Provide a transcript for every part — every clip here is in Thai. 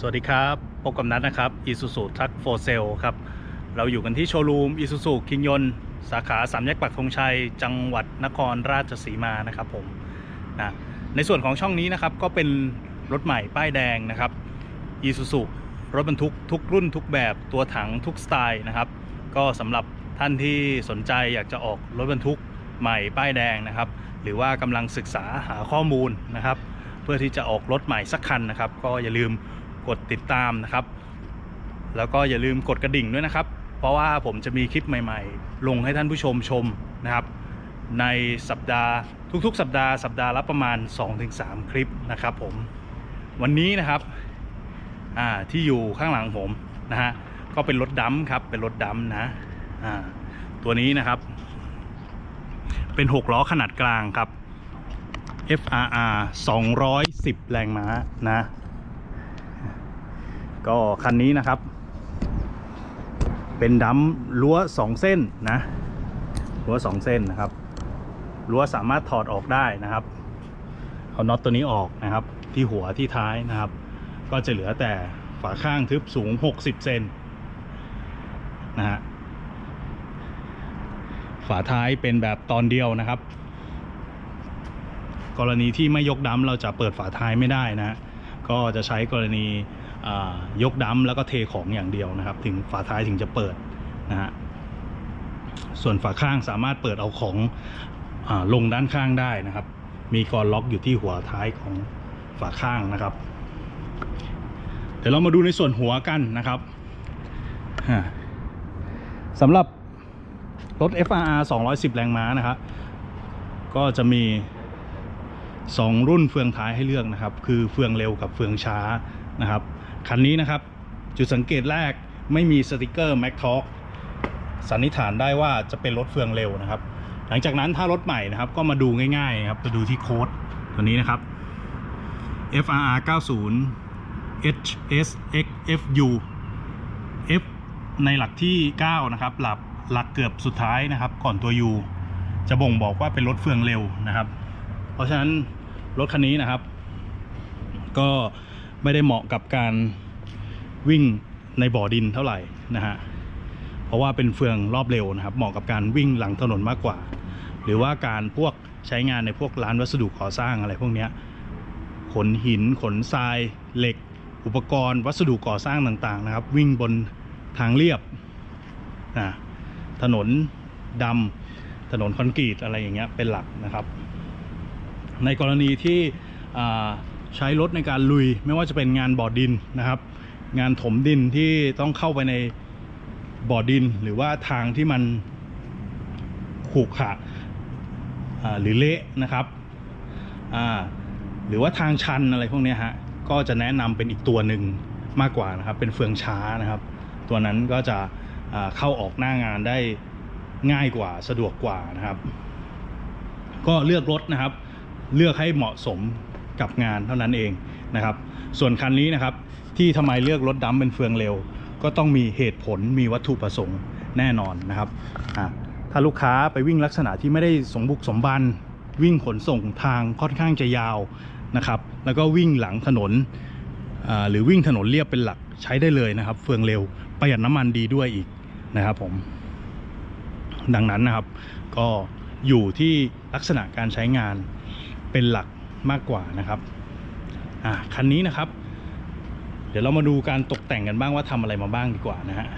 สวัสดีครับ พบกับนัทนะครับ Isuzu Truck for Sale ครับ เราอยู่กันที่โชว์รูม Isuzu คิงยนสาขาสามแยกปักธงชัย จังหวัดนครราชสีมานะครับผมนะในส่วนของช่องนี้นะครับ ก็เป็นรถใหม่ป้ายแดงนะครับ Isuzu รถบรรทุกทุกรุ่นทุกแบบตัวถังทุกสไตล์นะครับ ก็สำหรับท่านที่สนใจอยากจะออกรถบรรทุกใหม่ป้ายแดงนะครับ หรือว่ากำลังศึกษาหาข้อมูลนะครับ เพื่อที่จะออกรถใหม่สักคันนะครับ ก็อย่าลืม กดติดตามนะครับ แล้วก็อย่าลืมกดกระดิ่งด้วยนะครับ เพราะว่าผมจะมีคลิปใหม่ ๆ ลงให้ท่านผู้ชมชมนะครับ ในสัปดาห์ทุกๆ สัปดาห์สัปดาห์ละประมาณ 2-3 คลิปนะครับผมวันนี้นะครับที่อยู่ข้างหลังผมนะฮะก็เป็นรถดำครับเป็นรถดำนะตัวนี้นะครับ เป็น6ล้อขนาดกลางครับ FRR 210 แรงม้านะ ก็คันนี้นะครับ เป็นดัมรั้ว2เส้นนะรั้ว2เส้นนะครับรั้วสามารถถอดออกได้นะครับ เอาน็อตตัวนี้ออกนะครับ ที่หัวที่ท้ายนะครับ ก็จะเหลือแต่ฝาข้างทึบสูง 60 เซนนะฮะฝาท้ายเป็นแบบตอนเดียวนะครับ กรณีที่ไม่ยกดัมเราจะเปิดฝาท้ายไม่ได้นะ ก็จะใช้กรณี ยกดัมแล้วก็เทของอย่างเดียวนะครับ ถึงฝาท้ายถึงจะเปิดนะฮะส่วนฝาข้างสามารถเปิดเอาของอลงด้านข้างได้นะครับ มีกรล็อกอยู่ที่หัวท้ายของฝาข้างนะครับ เดี๋ยวเรามาดูในส่วนหัวกันนะครับสำหรับรถ FRR 210 แรงม้านะครับก็จะมีสองรุ่นเฟืองท้ายให้เลือกนะครับ คือเฟืองเร็วกับเฟืองช้านะครับ คันนี้นะครับ จุดสังเกตแรกไม่มีสติกเกอร์ Mac Talk สันนิษฐานได้ว่าจะเป็นรถเฟืองเร็วนะครับ หลังจากนั้นถ้ารถใหม่นะครับ ก็มาดูง่ายๆครับไปดูที่โค้ดตัวนี้นะครับ FRR 90 HSXFU F ในหลักที่ 9 นะครับ หลักหลักเกือบสุดท้ายนะครับ ก่อนตัว U จะบ่งบอกว่าเป็นรถเฟืองเร็วนะครับ เพราะฉะนั้นรถคันนี้นะครับ ก็ ไม่ได้เหมาะกับการวิ่งในบ่อดินเท่าไหร่นะฮะเพราะว่าเป็นเฟืองรอบเร็วนะครับ เหมาะกับการวิ่งหลังถนนมากกว่า หรือว่าการพวกใช้งานในพวกร้านวัสดุก่อสร้างอะไรพวกนี้ขนหินขนทรายเหล็ก อุปกรณ์วัสดุก่อสร้างต่างๆนะครับ วิ่งบนทางเรียบนะถนนดำถนนคอนกรีตอะไรอย่างเงี้ยเป็นหลักนะครับ ในกรณีที่ ใช้รถในการลุย ไม่ว่าจะเป็นงานบ่อดินนะครับ งานถมดินที่ต้องเข้าไปในบ่อดิน หรือว่าทางที่มันขรุขระอ่าหรือเละนะครับหรือว่าทางชันอะไรพวกนี้ฮะก็จะแนะนำเป็นอีกตัวหนึ่งมากกว่านะครับ เป็นเฟืองช้านะครับ ตัวนั้นก็จะเข้าออกหน้างานได้ง่ายกว่าสะดวกกว่านะครับ ก็เลือกรถนะครับ เลือกให้เหมาะสม กับงานเท่านั้นเองนะครับ ส่วนคันนี้นะครับที่ทำไมเลือกรถดำเป็นเฟืองเร็ว ก็ต้องมีเหตุผลมีวัตถุประสงค์แน่นอนนะครับถ้าลูกค้าไปวิ่งลักษณะที่ไม่ได้สมบุกสมบันวิ่งขนส่งทางค่อนข้างจะยาวนะครับ แล้วก็วิ่งหลังถนนหรือวิ่งถนนเรียบเป็นหลักใช้ได้เลยนะครับ เฟืองเร็วประหยัดน้ำมันดีด้วยอีกนะครับผมดังนั้นนะครับ ก็อยู่ที่ลักษณะการใช้งานเป็นหลัก มากกว่านะครับอ่าคันนี้นะครับ เดี๋ยวเรามาดูการตกแต่งกันบ้างว่าทำอะไรมาบ้างดีกว่านะฮะ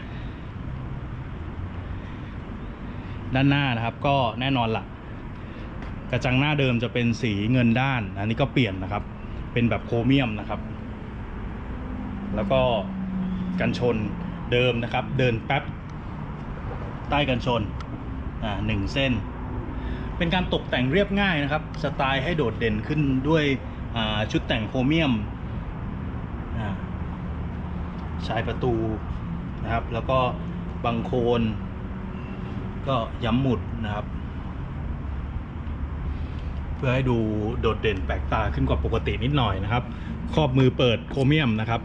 ด้านหน้านะครับก็แน่นอนละกระจังหน้าเดิมจะเป็นสีเงินด้าน อันนี้ก็เปลี่ยนนะครับ เป็นแบบโครเมียมนะครับ แล้วก็กันชนเดิมนะครับ เดินแป๊บใต้กันชนอ่าหนึ่งเส้น เป็นการตกแต่งเรียบง่ายนะครับ สไตล์ให้โดดเด่นขึ้นด้วยชุดแต่งโครเมียมชายประตูนะครับ แล้วก็บังโคน ก็ย้ำหมุดนะครับ เพื่อให้ดูโดดเด่นแปลกตาขึ้นกว่าปกตินิดหน่อยนะครับ ครอบมือเปิดโครเมียมนะครับ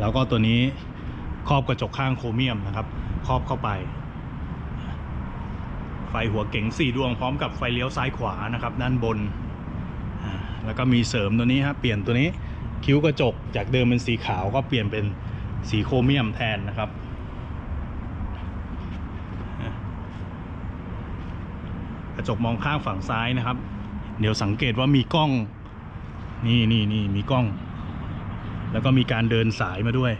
แล้วก็ตัวนี้ครอบกระจกข้างโครเมียมนะครับ ครอบเข้าไป ไฟหัวเก๋งสี่ดวงพร้อมกับไฟเลี้ยวซ้ายขวานะครับ ด้านบน แล้วก็มีเสริมตัวนี้ครับเปลี่ยนตัวนี้คิ้วกระจกจากเดิมเป็นสีขาวก็เปลี่ยนเป็นสีโครเมียมแทนนะครับกระจกมองข้างฝั่งซ้ายนะครับ เดี๋ยวสังเกตว่ามีกล้องนี่นี่นี่มีกล้อง แล้วก็มีการเดินสายมาด้วย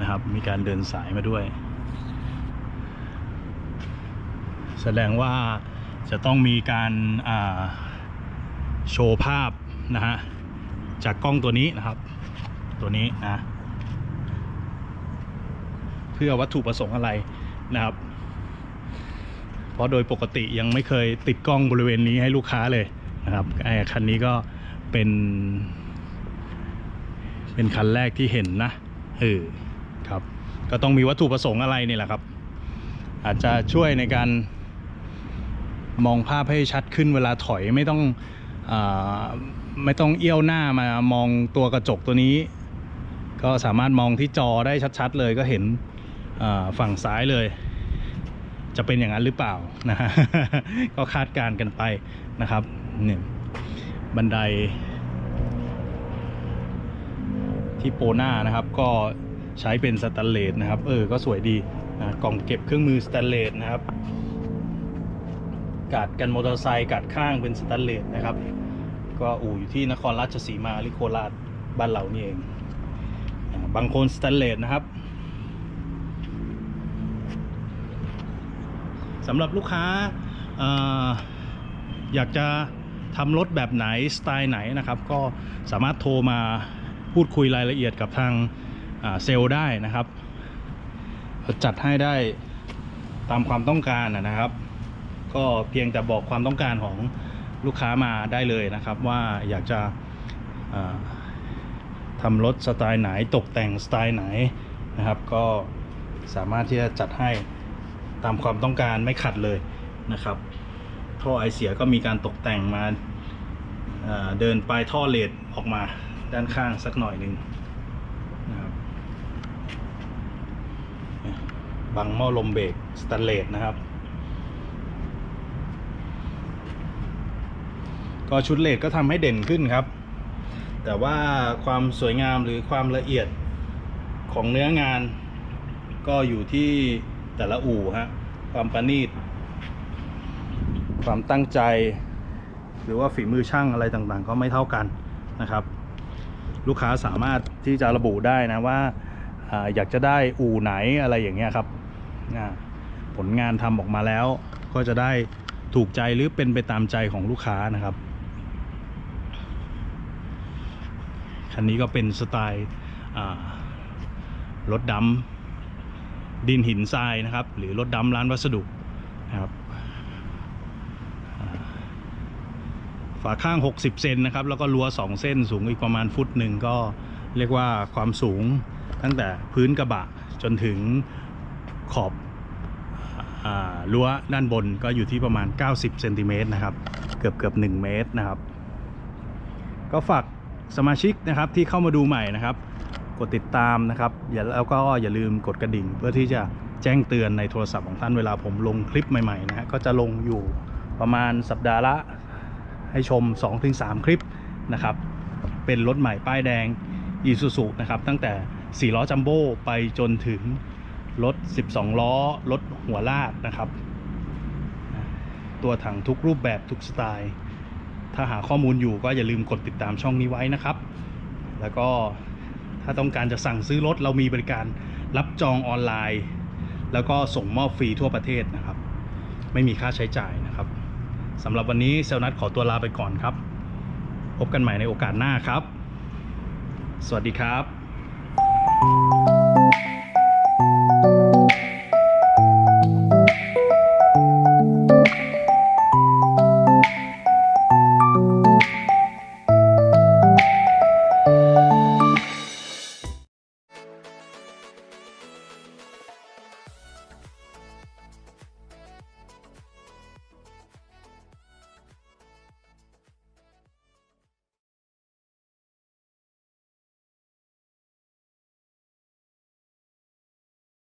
นะครับ มีการเดินสายมาด้วย แสดงว่าจะต้องมีการาโชว์ภาพนะฮะจากกล้องตัวนี้นะครับ ตัวนี้นะเพื่อวัตถุประสงค์อะไรนะครับ เพราะโดยปกติยังไม่เคยติดกล้องบริเวณนี้ให้ลูกค้าเลยนะครับไอ้คันนี้ก็เป็น เป็นคันแรกที่เห็นนะเออครับ ก็ต้องมีวัตถุประสงค์อะไรนี่แหละครับ อาจจะช่วยในการ มองภาพให้ชัดขึ้นเวลาถอยไม่ต้องอไม่ต้องเอี้ยวหน้ามามองตัวกระจกตัวนี้ ก็สามารถมองที่จอได้ชัดๆ เลยก็เห็นฝั่งซ้ายเลย จะเป็นอย่างนั้นหรือเปล่านะฮะก็คาดการณ์กันไปนะครับเนี่ยบันได ที่โปหน้านะครับ ก็ใช้เป็นสแตนเลสนะครับ เออ ก็สวยดีนะกล่องเก็บเครื่องมือสแตนเลสนะครับ กาดกันมอเตอร์ไซค์กาดข้างเป็นสแตนเลสนะครับ ก็อู่อยู่ที่นครราชสีมาหรือโคราชบ้านเรานี่เองบางคนสแตนเลสนะครับสำหรับลูกค้าออยากจะทำรถแบบไหนสไตล์ไหนนะครับ ก็สามารถโทรมาพูดคุยรายละเอียดกับทางเซลล์ได้นะครับ จัดให้ได้ตามความต้องการนะครับ ก็เพียงแต่บอกความต้องการของลูกค้ามาได้เลยนะครับ ว่าอยากจะทำรถสไตล์ไหนตกแต่งสไตล์ไหนนะครับ ก็สามารถที่จะจัดให้ตามความต้องการไม่ขัดเลยนะครับ ท่อไอเสียก็มีการตกแต่งมาอ่าเดินปลายท่อเลดออกมาด้านข้างสักหน่อยหนึ่งนะครับบังหม้อลมเบรกสแตนเลสนะครับ ก็ชุดเลดก็ทำให้เด่นขึ้นครับ แต่ว่าความสวยงามหรือความละเอียดของเนื้องาน ก็อยู่ที่แต่ละอู่ฮะความประณีต ความตั้งใจ หรือว่าฝีมือช่างอะไรต่างๆ ก็ไม่เท่ากันนะครับ ลูกค้าสามารถที่จะระบุได้นะว่าอยากจะได้อู่ไหนอะไรอย่างเงี้ยครับผลงานทำออกมาแล้วก็จะได้ถูกใจหรือเป็นไปตามใจของลูกค้านะครับ คันนี้ก็เป็นสไตล์รถดำดินหินทรายนะครับ หรือรถดำร้านวัสดุนะครับฝาข้าง 60 เซนนะครับ แล้วก็รั้ว2 เส้นสูงอีกประมาณฟุตหนึ่งก็เรียกว่าความสูงตั้งแต่พื้นกระบะจนถึงขอบรั้วด้านบนก็อยู่ที่ประมาณ 90 เซนติเมตรนะครับ เกือบเกือบ1เมตรนะครับ ก็ฝาก สมาชิกนะครับที่เข้ามาดูใหม่นะครับ กดติดตามนะครับอย่าแล้วก็อย่าลืมกดกระดิ่ง เพื่อที่จะแจ้งเตือนในโทรศัพท์ของท่านเวลาผมลงคลิปใหม่ๆนะฮะก็จะลงอยู่ประมาณสัปดาห์ละ ให้ชม 2-3 คลิปนะครับ เป็นรถใหม่ป้ายแดงอีซูซูนะครับตั้งแต่ 4 ล้อจัมโบ้ไปจนถึงรถ 12 ล้อ รถหัวลากนะครับ ตัวถังทุกรูปแบบทุกสไตล์ ถ้าหาข้อมูลอยู่ก็อย่าลืมกดติดตามช่องนี้ไว้นะครับ แล้วก็ถ้าต้องการจะสั่งซื้อรถเรามีบริการรับจองออนไลน์ แล้วก็ส่งมอบฟรีทั่วประเทศนะครับ ไม่มีค่าใช้จ่ายนะครับสำหรับวันนี้เซลนัทขอตัวลาไปก่อนครับ พบกันใหม่ในโอกาสหน้าครับ สวัสดีครับ